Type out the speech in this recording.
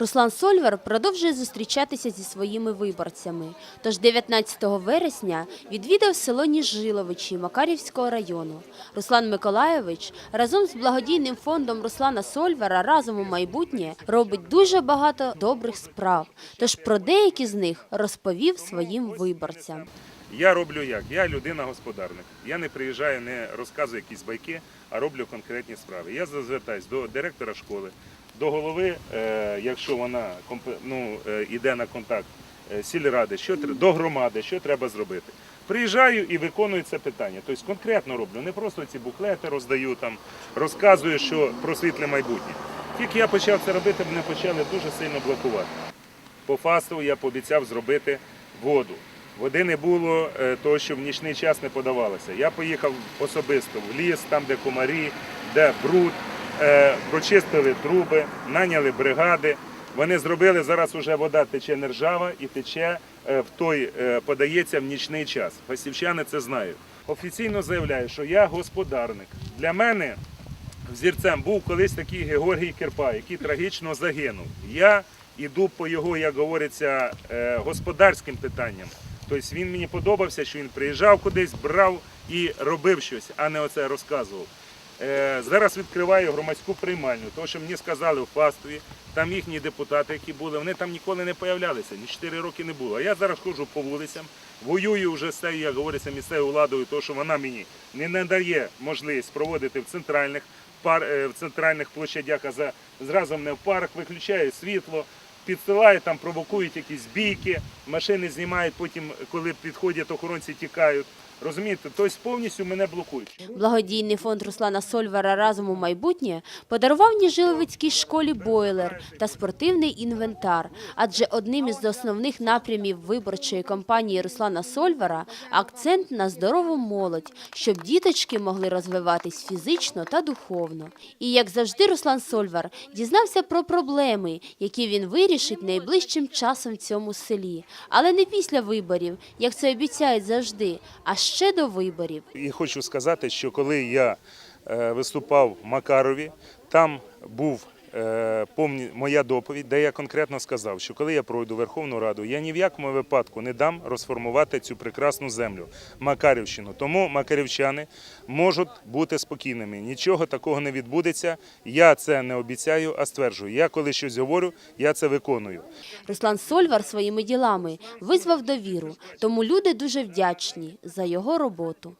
Руслан Сольвар продовжує зустрічатися зі своїми виборцями. Тож 19 вересня відвідав село Ніжиловичі Макарівського району. Руслан Миколаєвич разом з благодійним фондом Руслана Сольвара разом у майбутнє робить дуже багато добрих справ. Тож про деякі з них розповів своїм виборцям. Я роблю як? Я людина-господарник. Я не приїжджаю, не розказую якісь байки, а роблю конкретні справи. Я звертаюсь до директора школи, до голови, е, якщо вона ну, е, йде на контакт е, сільради, що до громади, що треба зробити. Приїжджаю і виконую це питання. Тобто конкретно роблю, не просто ці буклети роздаю, там, розказую, що про світле майбутнє. Тільки я почав це робити, мене почали дуже сильно блокувати. По фасту я пообіцяв зробити воду. Води не було, е, того, що в нічний час не подавалося. Я поїхав особисто в ліс, там, де комарі, де бруд, е, прочистили труби, наняли бригади. Вони зробили, зараз вже вода тече не ржава і тече е, в той, подається в нічний час. Фастівчани це знають. Офіційно заявляю, що я господарник. Для мене взірцем був колись такий Георгій Кирпа, який трагічно загинув. Я йду по його, як говориться, господарським питанням. Тобто він мені подобався, що він приїжджав кудись, брав і робив щось, а не оце розказував. Е, Зараз відкриваю громадську приймальню, тому що мені сказали в Фастові, там їхні депутати, які були, вони там ніколи не появлялися, ні 4 роки не було. А я зараз ходжу по вулицям, воюю вже з цією, як говориться, місцевою владою, тому що вона мені не надає можливість проводити в центральних пар, е, в центральних площадях, а за, зразу мене в парк виключає світло, підсилають, там провокують якісь бійки, машини знімають, потім, коли підходять охоронці, тікають. Розумієте, тобто повністю мене блокують. Благодійний фонд Руслана Сольвара разом у майбутнє подарував Ніжиловицькій школі бойлер та спортивний інвентар. Адже одним із основних напрямів виборчої кампанії Руслана Сольвара акцент на здорову молодь, щоб діточки могли розвиватись фізично та духовно. І як завжди, Руслан Сольвар дізнався про проблеми, які він вирішить найближчим часом в цьому селі, але не після виборів, як це обіцяють завжди, а ще до виборів. І хочу сказати, що коли я е, виступав в Макарові, там був моя доповідь, де я конкретно сказав, що коли я пройду Верховну Раду, я ні в якому випадку не дам розформувати цю прекрасну землю Макарівщину. Тому макарівчани можуть бути спокійними. Нічого такого не відбудеться. Я це не обіцяю, а стверджую. Я коли щось говорю, я це виконую. Руслан Сольвар своїми ділами визвав довіру, тому люди дуже вдячні за його роботу.